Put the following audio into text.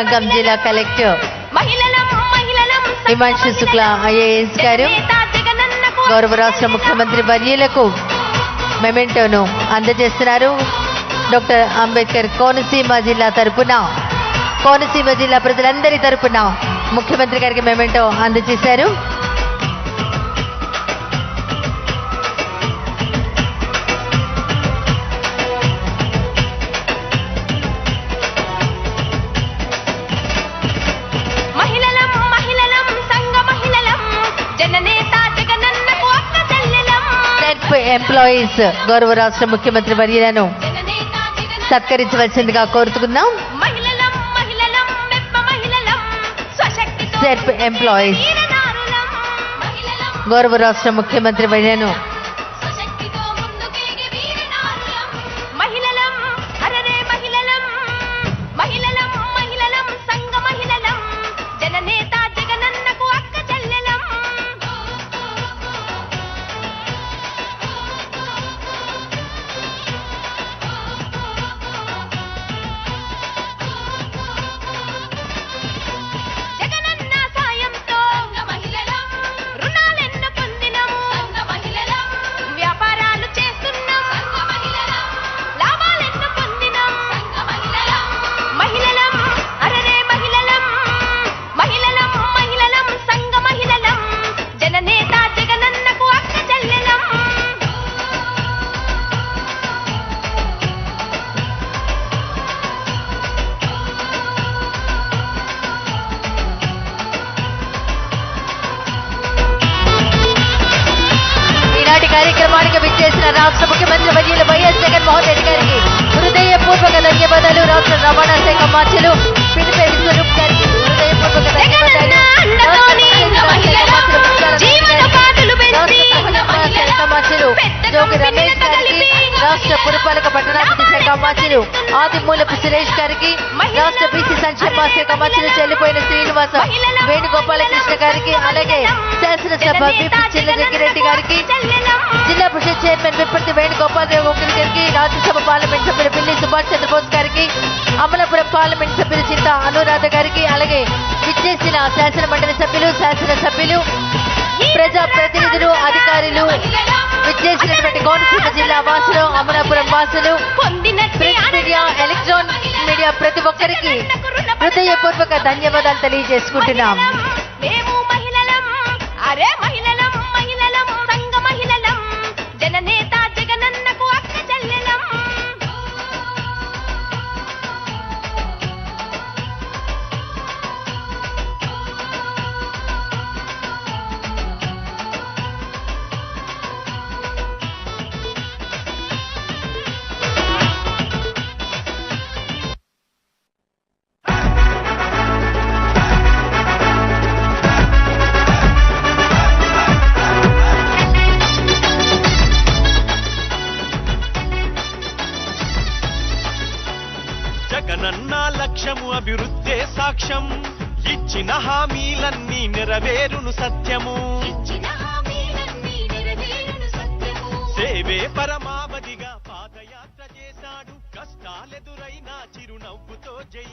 సంఘం జిల్లా collector Himanshu Shukla IAS గారు గౌరవ రాష్ట్ర ముఖ్యమంత్రి వర్యులకు మెమెంటోను అందజేస్తున్నారు. డాక్టర్ అంబేద్కర్ కోనసీమ జిల్లా తరపున కోనసీమ జిల్లా ప్రజలందరి తరపున ముఖ్యమంత్రి గారికి మెమెంటో అందజేశారు. ఎంప్లాయీస్ గౌరవ రాష్ట్ర ముఖ్యమంత్రి వర్యులను సత్కరించవలసిందిగా కోరుతున్నాం సెర్ప్ ఎంప్లాయీస్ గౌరవ రాష్ట్ర ముఖ్యమంత్రి వర్యులను కార్యక్రమానికి విచ్చేసిన రాష్ట్ర ముఖ్యమంత్రి వర్యులు వైఎస్ జగన్మోహన్ రెడ్డి గారికి హృదయపూర్వక ధన్యవాదాలు. రాష్ట్ర రవాణా శాఖ మార్చులు పిలిపే విశ్వరూప్ గారికి హృదయపూర్వక ధన్యవాదాలు. మార్చులు ఆదిమూలపు సురేష్ గారికి రాష్ట్ర బీసీ సంక్షేమ శాఖ మార్చులు చెల్లిపోయిన శ్రీనివాస వేణుగోపాలకృష్ణ గారికి అలాగే శాసనసభ చిల్లజగ్గిరెడ్డి గారికి జిల్లా పరిషత్ చైర్మన్ విప్పటి వేణుగోపాలరావు ఒకరి గారికి రాజ్యసభ పార్లమెంట్ సభ్యులు పిల్లి సుభాష్ చంద్రబోస్ గారికి అమలాపురం పార్లమెంట్ సభ్యులు చింత అనురాధ గారికి అలాగే విచ్చేసిన శాసన మండలి సభ్యులు శాసన సభ్యులు ప్రజా ప్రతినిధులు అధికారులు విచ్చేసినటువంటి కోనసీమ జిల్లా వాసులు అమలాపురం మీడియా ఎలక్ట్రానిక్ మీడియా ప్రతి ఒక్కరికి హృదయపూర్వక ధన్యవాదాలు తెలియజేసుకుంటున్నాం. జగనన్న లక్ష్యము అభివృద్ధే సాక్ష్యం. ఇచ్చిన హామీలన్నీ నెరవేరును సత్యము. ఇచ్చిన హామీలన్నీ నెరవేరును సత్యము. సేవే పరమావధిగా పాదయాత్ర చేశాడు. కష్టాలెదురైనా చిరునవ్వుతో జై